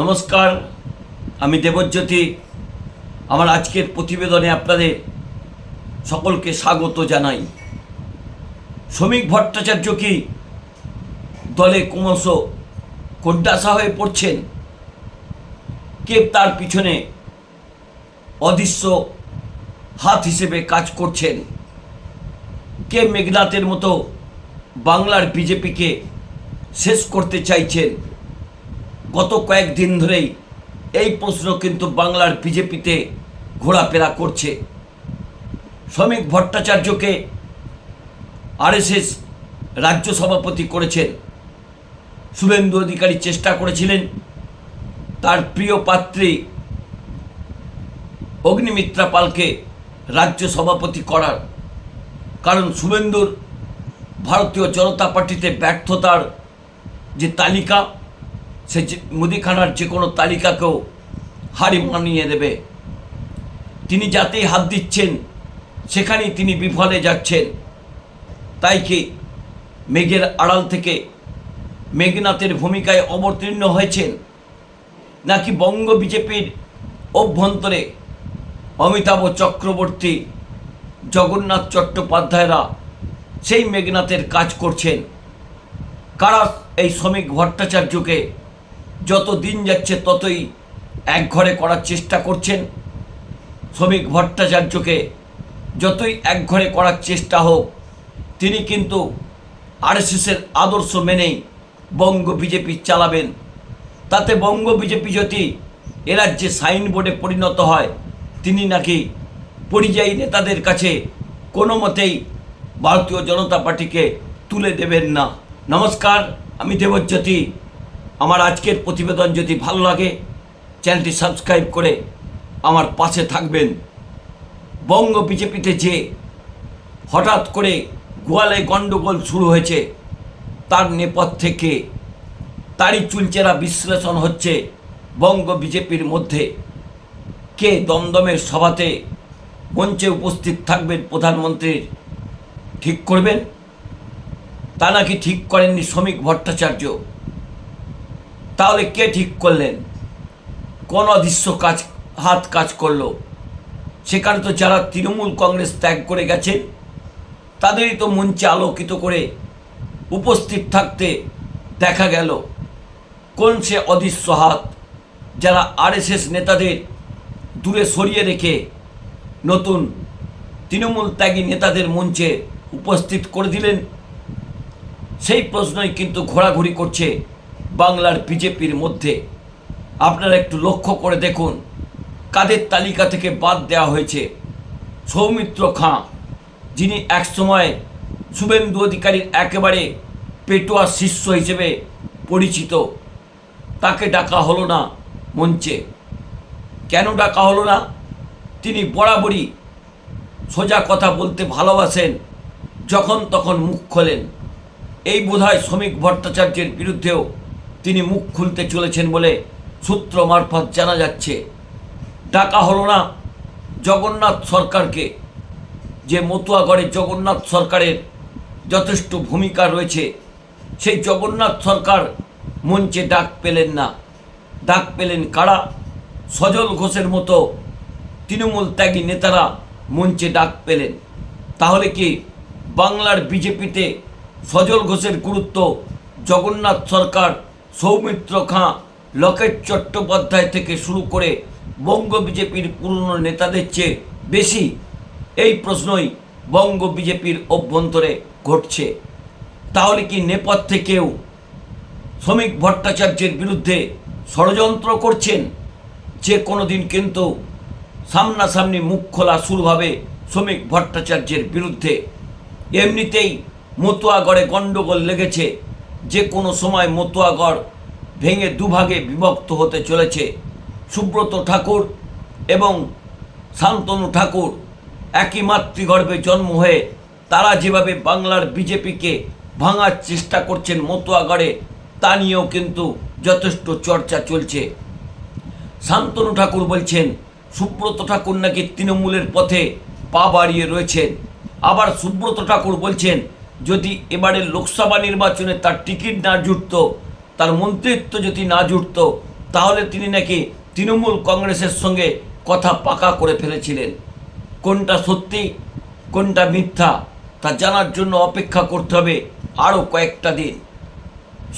নমস্কার, আমি দেবজ্যোতি। আমার আজকের প্রতিবেদনে আপনাদের সকলকে স্বাগত জানাই। শ্রমিক ভট্টাচার্য কি দলে ক্রমশ কোড্ডাসা হয়ে পড়ছেন? কে তার পিছনে অদৃশ্য হাত হিসেবে কাজ করছেন? কে মেঘনাথের মতো বাংলার বিজেপিকে শেষ করতে চাইছেন? গত কয়েকদিন ধরেই এই প্রশ্ন কিন্তু বাংলার বিজেপিতে ঘোরাফেরা করছে। শ্রমিক ভট্টাচার্যকে আরএসএস রাজ্য সভাপতি করেছেন। শুভেন্দু অধিকারী চেষ্টা করেছিলেন। তার প্রিয় পাত্রী অগ্নিমিত্রা পালকে রাজ্য সভাপতি করার। কারণ শুভেন্দুর ভারতীয় জনতা পার্টিতে ব্যর্থতার যে তালিকা সে মুদিখানার যে কোনো তালিকাকেও হারি মানিয়ে দেবে। তিনি যাতেই হাত দিচ্ছেন, সেখানেই তিনি বিফলে যাচ্ছেন। তাই কি মেঘের আড়াল থেকে মেঘনাথের ভূমিকায় অবতীর্ণ হয়েছেন? নাকি বঙ্গ বিজেপির অভ্যন্তরে অমিতাভ চক্রবর্তী, জগন্নাথ চট্টোপাধ্যায়রা সেই মেঘনাথের কাজ করছেন? কারা এই শ্রমিক ভট্টাচার্যকে যত দিন যাচ্ছে ততই একঘরে করার চেষ্টা করছেন। শ্রমিক ভট্টাচার্যকে যতই একঘরে করার চেষ্টা হোক, তিনি কিন্তু আরএসএসের আদর্শ মেনেই বঙ্গ বিজেপি চালাবেন। তাতে বঙ্গ বিজেপি যদি এ রাজ্যে সাইনবোর্ডে পরিণত হয়, তিনি নাকি পরিযায়ী নেতাদের কাছে কোনো মতেই ভারতীয় জনতা পার্টিকে তুলে দেবেন না। নমস্কার, আমি দেবজ্যোতি। আমার আজকের প্রতিবেদন যদি ভালো লাগে, চ্যানেলটি সাবস্ক্রাইব করে আমার পাশে থাকবেন। বঙ্গ বিজেপিতে যে হঠাৎ করে গোয়ালে গণ্ডগোল শুরু হয়েছে, তার নেপথ্যে কে? তারই চুলচেরা বিশ্লেষণ হচ্ছে বঙ্গ বিজেপির মধ্যে। কে দমদমের সভাতে মঞ্চে উপস্থিত থাকবেন প্রধানমন্ত্রীর? ঠিক করবেন? তা নাকি ঠিক করেননি শ্রমিক ভট্টাচার্য? তাহলে কে ঠিক করলেন? কোন অদৃশ্য কাজ, হাত কাজ করল? সেখানে তো যারা তৃণমূল কংগ্রেস ত্যাগ করে গেছেন তাদেরই তো মঞ্চে আলোকিত করে উপস্থিত থাকতে দেখা গেল। কোন সে অদৃশ্য হাত যারা আরএসএস নেতাদের দূরে সরিয়ে রেখে নতুন তৃণমূল ত্যাগী নেতাদের মঞ্চে উপস্থিত করে দিলেন? সেই প্রশ্নই কিন্তু ঘোরাঘুরি করছে বাংলার বিজেপির মধ্যে। আপনারা একটু লক্ষ্য করে দেখুন, কাদের তালিকা থেকে বাদ দেওয়া হয়েছে। সৌমিত্র খাঁ, যিনি একসময় শুভেন্দু অধিকারীর একেবারে পেটোয়া শিষ্য হিসেবে পরিচিত। তাকে ডাকা হলো না মঞ্চে। কেন ডাকা হলো না? তিনি বরাবরই সোজা কথা বলতে ভালোবাসেন, যখন তখন মুখ খোলেন। এই বোধহয় শ্রমিক ভট্টাচার্যের বিরুদ্ধেও তিনি মুখ খুলতে চলেছেন বলে সূত্র মারফত জানা যাচ্ছে। ডাকা হলো না জগন্নাথ সরকারকে। যে মতুয়াগড়ে জগন্নাথ সরকারের যথেষ্ট ভূমিকা রয়েছে, সেই জগন্নাথ সরকার মঞ্চে ডাক পেলেন না। ডাক পেলেন কারা? সজল ঘোষের মতো তৃণমূল ত্যাগী নেতারা মঞ্চে ডাক পেলেন। তাহলে কি বাংলার বিজেপিতে সজল ঘোষের গুরুত্ব জগন্নাথ সরকার সৌমিত্র খাঁ লকেট চট্টোপাধ্যায় থেকে শুরু করে বঙ্গ বিজেপির পুরনো নেতাদের চেয়ে বেশি এই প্রশ্নই বঙ্গ বিজেপির অভ্যন্তরে ঘটছে। তাহলে কি নেপথ্যে কেউ শ্রমিক ভট্টাচার্যের বিরুদ্ধে ষড়যন্ত্র করছেন? যে কোনো দিন কিন্তু সামনাসামনি মুখ খোলা শুরু হবে শ্রমিক ভট্টাচার্যের বিরুদ্ধে। এমনিতেই মতুয়াগড়ে গণ্ডগোল লেগেছে যে কোনো সময় মতুয়াগড় ভেঙে দুভাগে বিভক্ত হতে চলেছে। সুব্রত ঠাকুর এবং শান্তনু ঠাকুর একই মাতৃগর্ভে জন্ম হয়ে তারা যেভাবে বাংলার বিজেপিকে ভাঙার চেষ্টা করছেন মতুয়াগড়ে, তা নিয়েও কিন্তু যথেষ্ট চর্চা চলছে। শান্তনু ঠাকুর বলছেন, সুব্রত ঠাকুর নাকি তৃণমূলের পথে পা বাড়িয়ে রয়েছেন। আবার সুব্রত ঠাকুর বলছেন যদি এবারের লোকসভা নির্বাচনে তার টিকিট না জুটত, তার মন্ত্রিত্ব যদি না জুটত, তাহলে তিনি নাকি তৃণমূল কংগ্রেসের সঙ্গে কথা পাকা করে ফেলেছিলেন। কোনটা সত্যি, কোনটা মিথ্যা, তা জানার জন্য অপেক্ষা করতে হবে আরও কয়েকটা দিন।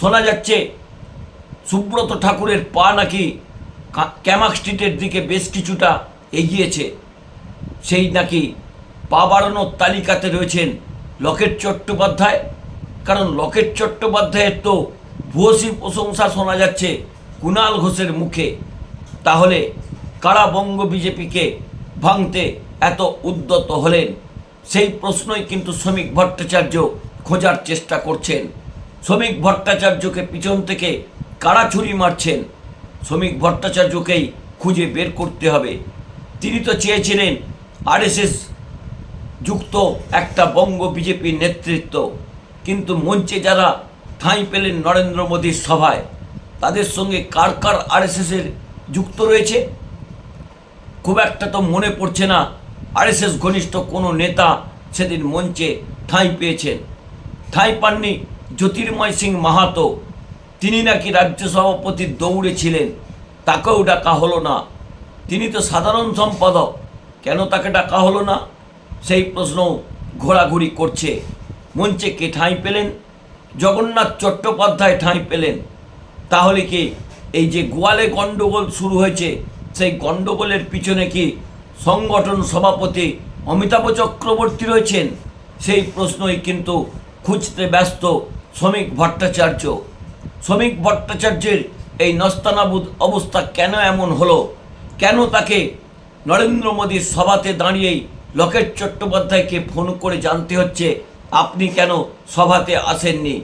শোনা যাচ্ছে, সুব্রত ঠাকুরের পা নাকি ক্যামাক স্ট্রিটের দিকে বেশ কিছুটা এগিয়েছে। সেই নাকি পা বাড়ানোর তালিকাতে রয়েছেন লকেট চট্টোপাধ্যায়? কারণ লকেট চট্টোপাধ্যায়ের তো ভূয়সী প্রশংসা শোনা যাচ্ছে কুণাল ঘোষের মুখে। তাহলে কারা বঙ্গ বিজেপিকে ভাঙতে এত উদ্যত হলেন? সেই প্রশ্নই কিন্তু শ্রমিক ভট্টাচার্য খোঁজার চেষ্টা করছেন। শ্রমিক ভট্টাচার্যকে পিছন থেকে কারা ছুরি মারছেন? শ্রমিক ভট্টাচার্যকেই খুঁজে বের করতে হবে। তিনি তো চেয়েছিলেন আরএসএস যুক্ত একটা বঙ্গ বিজেপির নেতৃত্ব। কিন্তু মঞ্চে যারা ঠাঁই পেলেন নরেন্দ্র মোদীর সভায়, তাদের সঙ্গে কার কার আরএসএসের যুক্ত রয়েছে? খুব একটা তো মনে পড়ছে না, আরএসএস ঘনিষ্ঠ কোনো নেতা সেদিন মঞ্চে ঠাঁই পেয়েছেন। ঠাঁই পাননি জ্যোতির্ময় সিং মাহাতো। তিনি নাকি রাজ্য সভাপতির দৌড়ে ছিলেন, তাকেও ডাকা হলো না। তিনি তো সাধারণ সম্পাদক, কেন তাকে ডাকা হলো না? সেই প্রশ্ন ঘোরাঘুরি করছে। মঞ্চে কে ঠাঁই পেলেন? জগন্নাথ চট্টোপাধ্যায় ঠাঁই পেলেন। তাহলে কি এই যে গোয়ালে গণ্ডগোল শুরু হয়েছে, সেই গণ্ডগোলের পিছনে কি সংগঠন সভাপতি অমিতাভ চক্রবর্তী রয়েছেন? সেই প্রশ্নই কিন্তু খুঁজতে ব্যস্ত শ্রমিক ভট্টাচার্য। শ্রমিক ভট্টাচার্যের এই নস্তানাবুদ অবস্থা কেন এমন হলো? কেন তাকে নরেন্দ্র মোদীর সভাতে দাঁড়িয়েই লকেট চট্টোপাধ্যায়কে ফোন করে জানতে হচ্ছে, আপনি কেন সভাতে আসেননি?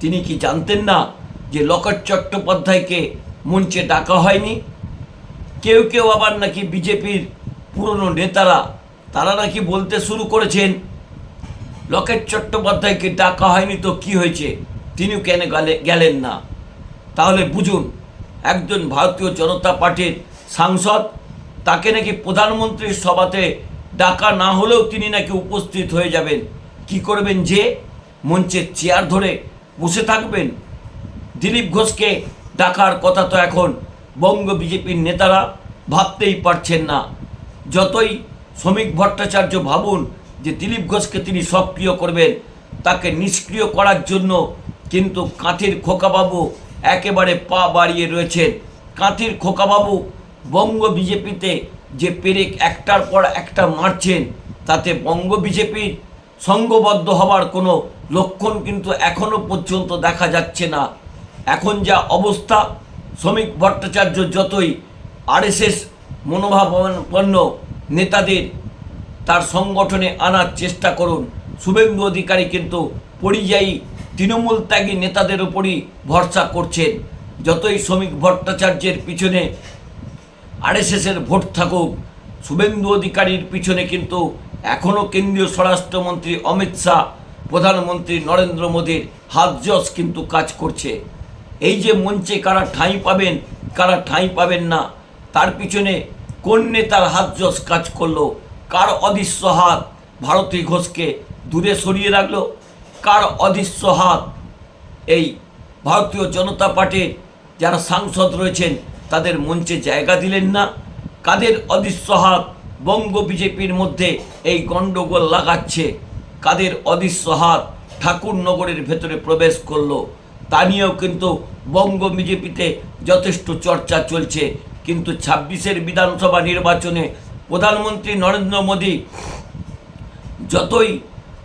তিনি কি জানতেন না যে লকেট চট্টোপাধ্যায়কে মঞ্চে ডাকা হয়নি? কেউ কেউ আবার নাকি বিজেপির পুরনো নেতারা, তারা নাকি বলতে শুরু করেছেন লকেট চট্টোপাধ্যায়কে ডাকা হয়নি তো কি হয়েছে? তিনিও কেন গেলে- গেলেন না? তাহলে বুঝুন, একজন ভারতীয় জনতা পার্টির সাংসদ, তাকে নাকি প্রধানমন্ত্রীর সভাতে ডাকা না হলেও তিনি নাকি উপস্থিত হয়ে যাবেন। কি করবেন যে? মঞ্চের চেয়ার ধরে বসে থাকবেন। দিলীপ ঘোষকে ডাকার কথা তো এখন বঙ্গ বিজেপির নেতারা ভাবতেই পারছেন না। যতই শ্রমিক ভট্টাচার্য ভাবুন যে দিলীপ ঘোষকে তিনি সক্রিয় করবেন, তাকে নিষ্ক্রিয় করার জন্য কিন্তু কাঁথির খোকাবাবু একেবারে পা বাড়িয়ে রয়েছেন। কাঁথির খোকাবাবু বঙ্গ বিজেপিতে যে পেরেক একটার পর একটা মারছেন, তাতে বঙ্গ বিজেপির সঙ্গবদ্ধ হবার কোনো লক্ষণ কিন্তু এখনও পর্যন্ত দেখা যাচ্ছে না। এখন যা অবস্থা, শ্রমিক ভট্টাচার্য যতই আরএসএস মনোভাবাপন্ন নেতাদের তার সংগঠনে আনার চেষ্টা করুন, শুভেন্দু অধিকারী কিন্তু পরিযায়ী তৃণমূল ত্যাগী নেতাদের উপরই ভরসা করছেন। যতই শ্রমিক ভট্টাচার্যের পিছনে আরএসএসের ভোট থাকুক, শুভেন্দু অধিকারীর পিছনে কিন্তু এখনও কেন্দ্রীয় স্বরাষ্ট্রমন্ত্রী অমিত শাহ, প্রধানমন্ত্রী নরেন্দ্র মোদীর হাত হাতজস কিন্তু কাজ করছে। এই যে মঞ্চে কারা ঠাঁই পাবেন, কারা ঠাঁই পাবেন না, তার পিছনে কোন নেতার হাতজস কাজ করল, কার অদৃশ্য হাত ভারতী ঘোষকে দূরে সরিয়ে রাখল, কার অদৃশ্য হাত এই ভারতীয় জনতা পার্টির যারা সাংসদ রয়েছেন তাদের মঞ্চে জায়গা দিলেন না। কাদের অদৃশ্য বঙ্গ বিজেপির মধ্যে এই গণ্ডগোল লাগাচ্ছে? কাদের অদৃশ্য হাত ঠাকুরনগরের ভেতরে প্রবেশ করল? তা নিয়েও কিন্তু বঙ্গ বিজেপিতে যথেষ্ট চর্চা চলছে। কিন্তু ছাব্বিশের বিধানসভা নির্বাচনে প্রধানমন্ত্রী নরেন্দ্র মোদী যতই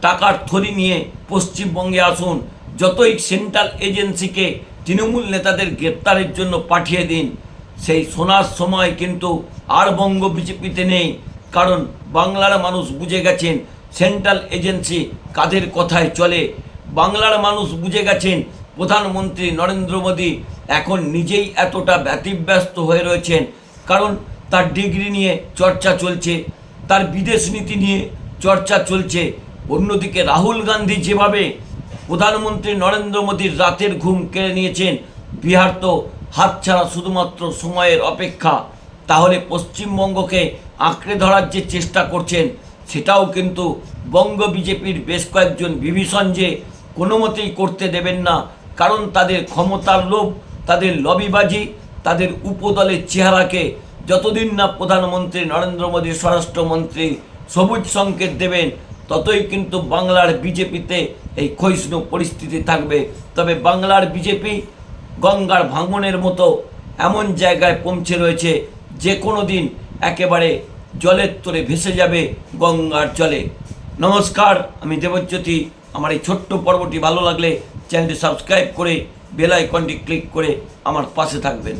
টাকার থলি নিয়ে পশ্চিমবঙ্গে আসুন, যতই সেন্ট্রাল এজেন্সিকে তৃণমূল নেতাদের গ্রেপ্তারের জন্য পাঠিয়ে দিন সেই শোনার সময় কিন্তু আর বঙ্গ বিজেপিতে নেই। কারণ বাংলার মানুষ বুঝে গেছেন, সেন্ট্রাল এজেন্সি কাদের কথায় চলে। বাংলার মানুষ বুঝে গেছেন, প্রধানমন্ত্রী নরেন্দ্র মোদী এখন নিজেই এতটা ব্যতিব্যস্ত হয়ে রয়েছেন। কারণ তার ডিগ্রি নিয়ে চর্চা চলছে, তার বিদেশ নীতি নিয়ে চর্চা চলছে। অন্যদিকে রাহুল গান্ধী যেভাবে প্রধানমন্ত্রী নরেন্দ্র মোদীর রাতের ঘুম কেড়ে নিয়েছেন, বিহার তো হাতছাড়া শুধুমাত্র সময়ের অপেক্ষা, তাহলে পশ্চিমবঙ্গকে আঁকড়ে ধরার যে চেষ্টা করছেন, সেটাও কিন্তু বঙ্গ বিজেপির বেশ কয়েকজন বিভীষণ যে কোনো মতেই করতে দেবেন না, কারণ তাদের ক্ষমতার লোভ, তাদের লবিবাজি, তাদের উপদলের চেহারাকে যতদিন না প্রধানমন্ত্রী নরেন্দ্র মোদী স্বরাষ্ট্রমন্ত্রী সবুজ সংকেত দেবেন, ততই কিন্তু বাংলার বিজেপিতে এই ক্ষয়িষ্ণু পরিস্থিতি থাকবে। তবে বাংলার বিজেপি গঙ্গার ভাঙনের মতো এমন জায়গায় পৌঁছে রয়েছে যে কোনো দিন একেবারে জলের তোরে ভেসে যাবে গঙ্গার জলে। নমস্কার, আমি দেবজ্যোতি। আমার এই ছোট্ট পর্বটি ভালো লাগলে চ্যানেলটি সাবস্ক্রাইব করে বেল আইকনটি ক্লিক করে আমার পাশে থাকবেন।